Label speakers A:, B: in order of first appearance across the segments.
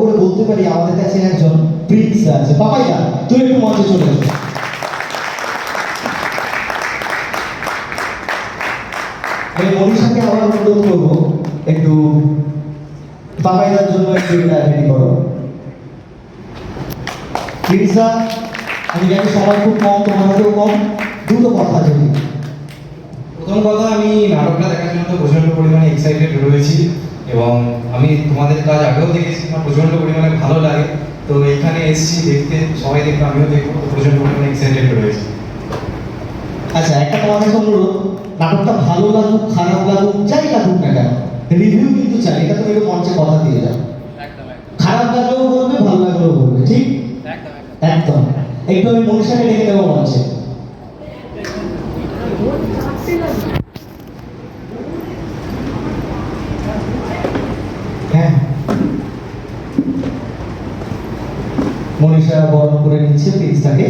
A: করে বলতে পারি, আমাদের কাছে একজন প্রিন্স আছে। পাপাইয়া তুই একটু মঞ্চে চলে এসো এই মনীষাকে আবার অনুরোধ করব, একটু পাপাইদার জন্য একটু এটা রেডি করো। প্রিন্সা আমি জানি সময় খুব কম, তোমার হাতেও কম। দুটো কথা যদি।
B: প্রথম কথা, আমি নাটকটা দেখার জন্য প্রচণ্ড পরিমাণে এক্সাইটেড রয়েছি। এবং আমি তোমাদের কাজ আগেও দেখেছি আমার প্রচণ্ড পরিমাণে ভালো লাগে। তো এখানে এসেছি দেখতে সবাই দেখবে আমিও দেখব তো প্রচণ্ড পরিমাণে এক্সাইটেড রয়েছি।
A: আচ্ছা একটা তোমার কাছে অনুরোধ নাটকটা ভালো লাগুক খারাপ লাগুক যাই লাগুক না কেন রিভিউ কিন্তু চাই এটা তুমি মঞ্চে কথা দিয়ে যাও। খারাপ লাগলেও বলবে ভালো লাগলেও বলবে ঠিক? একদম। একটু আমি মনীষাকে ডেকে দেবো মঞ্চে হ্যাঁ মনীষা বরণ করে নিচ্ছে প্রিন্সটাকে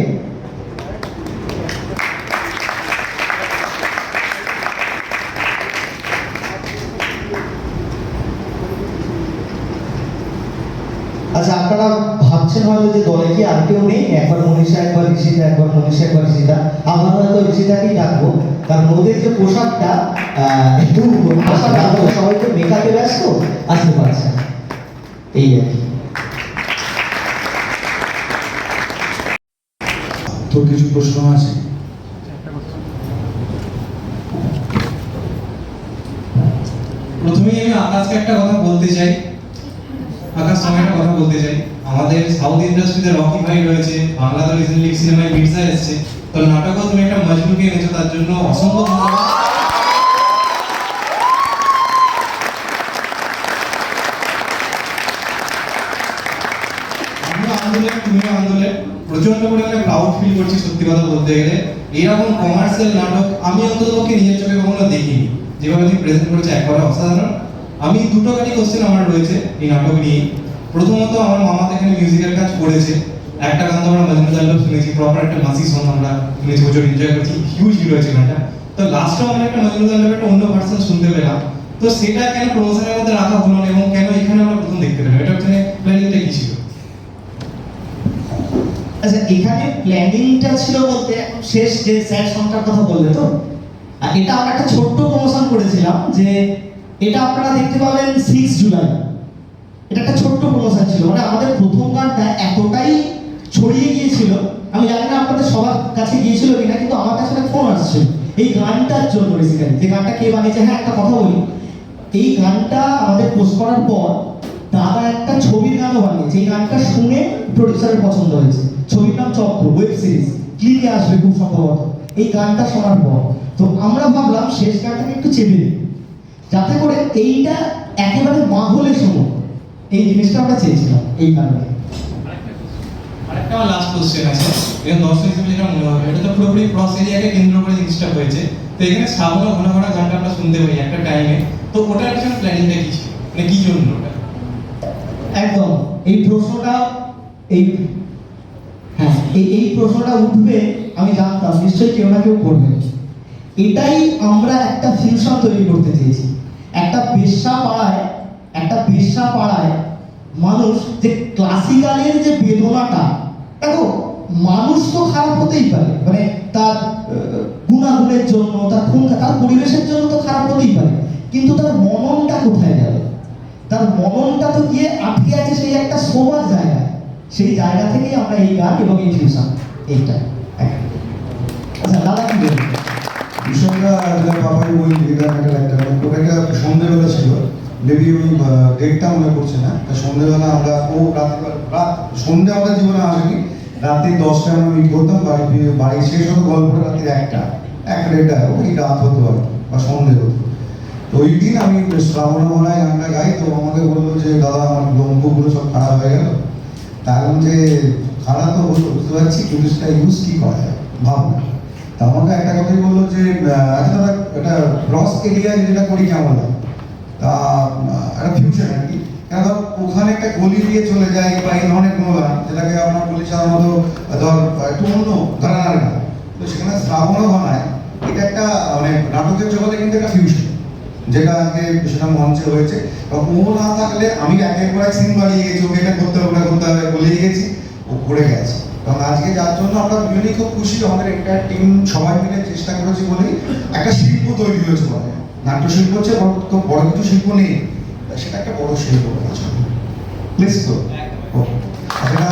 A: আচ্ছা আপনারা ভাবছেন হয়তো যে দলে কি আর নেই? একবার মনীষা, একবার ঋষিতা, একবার মনীষা, একবার ঋষিতা। আমরা হয়তো ঋষিতাকেই ডাকবো, কারণ ওদের যে পোশাকটা একটু সবাই তো মেকআপে ব্যস্ত, আসতে পারছে এই আর কি।
C: কিছু প্রশ্ন আছে?
B: প্রথমেই আমি আকাশকে একটা কথা বলতে চাই। আকাশ একটা কথা বলতে চাই। আমাদের সাউথ ইন্ডাস্ট্রিতে রকি ভাই রয়েছে রিসেন্টলি সিনেমায় মির্জা এসেছে। তো নাটকও তুমি একটা মজবুরকে এনেছো, তার জন্য অসংখ্য ধন্যবাদ। আন্দোলন তুমিও আন্দোলন প্রচণ্ড পরিমাণে প্রাউড ফিল করছি সত্যি কথা বলতে গেলে। এইরকম কমার্শিয়াল নাটক আমি অন্তত পক্ষে নিজের চোখে কখনো দেখিনি। যেভাবে তুমি প্রেজেন্ট করেছ একবারে অসাধারণ। আমি দুটো কাটি কোশ্চেন আমার রয়েছে এই নাটক নিয়ে। প্রথমত আমার মামা এখানে মিউজিক্যাল কাজ করেছে। একটা গান তো আমরা মজনু তাল্লুক শুনেছি প্রপার একটা মাসি সং আমরা শুনেছি, প্রচুর এনজয় করেছি হিউজ হিট হয়েছে গানটা। তো লাস্টও আমরা একটা মজনু তাল্লুক একটা অন্য ভার্সন শুনতে পেলাম। তো সেটা কেন প্রমোশনের মধ্যে রাখা হলো না এবং কেন এখানে আমরা প্রথম দেখতে পেলাম এটা হচ্ছে প্ল্যানিংটা কি ছিল
A: আচ্ছা এখানে প্ল্যানিংটা ছিল বলতে এখন শেষ যে স্যার সংটার কথা বললে তো? আর এটা আমরা একটা ছোট্ট প্রমোশন করেছিলাম যে এটা আপনারা দেখতে পাবেন সিক্স জুলাই এটা একটা ছোট্ট প্রমোশন ছিল। মানে আমাদের প্রথম গানটা এতটাই ছড়িয়ে গিয়েছিল। আমি জানি না আপনাদের সবার কাছে গিয়েছিল কিনা, কিন্তু আমার কাছে একটা ফোন আসছিল এই গানটার জন্য বেসিক্যালি যে গানটা কে বানিয়েছে? হ্যাঁ একটা কথা বলি। এই গানটা আমাদের পোস্ট করার পর দাদা একটা ছবির গানও বানিয়েছে। এই গানটা শুনে প্রডিউসারের পছন্দ হয়েছে। ছবির নাম চক্র ওয়েব সিরিজ ক্লিকে আসবে খুব সম্ভবত। এই গানটা শোনার পর। তো আমরা ভাবলাম শেষ গানটাকে একটু চেপে দিই যাতে করে এইটা একেবারে মাহলে শোনো। এই জিনিসটা আমরা চেয়েছিলাম এই কারণে
B: আরেকটা লাস্ট কোশ্চেন আছে। এখানে দর্শক হিসেবে যেটা মনে হবে, এটা তো পুরোপুরি ক্রস এরিয়াকে কেন্দ্র করে জিনিসটা হয়েছে। তো এখানে শ্রাবণ ঘন ঘন গানটা আমরা শুনতে পাই একটা টাইমে তো ওটার পিছনে প্ল্যানিংটা কি ছিল? মানে কি জন্য ওটা?
A: একদম। এই প্রশ্নটা, এই হ্যাঁ এই এই প্রশ্নটা উঠবে, আমি জানতাম, নিশ্চয়ই কেউ না কেউ করবে। এটাই আমরা একটা ফিউশন তৈরি করতে চেয়েছি। একটা বেশ্যা পাড়ায়, একটা বেশ্যা পাড়ায় মানুষ যে ক্লাসিক্যালের যে বেদনাটা, দেখো, মানুষ তো খারাপ হতেই পারে। মানে তার গুণাগুণের জন্য, তার খুন, তার পরিবেশের জন্য তো খারাপ হতেই পারে। কিন্তু তার মননটা কোথায় যাবে তার গিয়ে আটকে আছে সেই একটা শোবার জায়গা। সেই জায়গা থেকেই আমরা এই গান এবং এই ফিউশন এইটা। আচ্ছা দাদা কি বলবেন?
C: ওটা একটা সন্ধ্যেবেলা ছিল। মেবি ওই ডেটটা মনে পড়ছে না। তা সন্ধ্যেবেলা আমরা, ও রাত রাত, সন্ধ্যে আমাদের জীবনে আসেনি। রাত্রি দশটায় আমরা করতাম। বাড়ি ফিরে- বাড়ি গল্পটা রাত্রি একটা। একটা দেড়টা, ওই রাত হতো আর বা সন্ধ্যে হতো। তো আমি শ্রাবণ মনায় গানটা গাই। তো বলল যে দাদা আমার লম্বগুলো সব খারাপ হয়ে গেল, তার যে খারাপ তো হলো বুঝতে পারছি, কিন্তু সেটা ইউজ কি করা যায়? ভাবনা। তা আমাকে একটা কথাই বলল যে আচ্ছা দাদা এটা ক্রস এরিয়া যেটা করি কেমন তা একটা ফিউচার আর কি। কেন ধর, ওখানে একটা গলি দিয়ে চলে যায় বা এই ধরনের কোনো গান যেটাকে আমরা বলি সাধারণত, ধর, একটু অন্য ঘরানার গান। তো সেখানে শ্রাবণ ঘনায় এটা একটা মানে নাটকের জগতে কিন্তু একটা ফিউশন যেটা আজকে সেটা মঞ্চে হয়েছে। ও না থাকলে আমি এক একবার সিন বাড়িয়ে গেছি ওকে এটা করতে হবে ওটা করতে হবে বলেই গেছি ও করে গেছে। কারণ আজকে যার জন্য আমরা দুজনেই খুব খুশি আমাদের একটা টিম সবাই মিলে চেষ্টা করেছি বলেই একটা শিল্প তৈরি হয়েছে বলে। নাট্য শিল্প হচ্ছে বড় তো বড় কিছু শিল্প নেই। সেটা একটা বড় শিল্প প্লিজ তো ও, এটা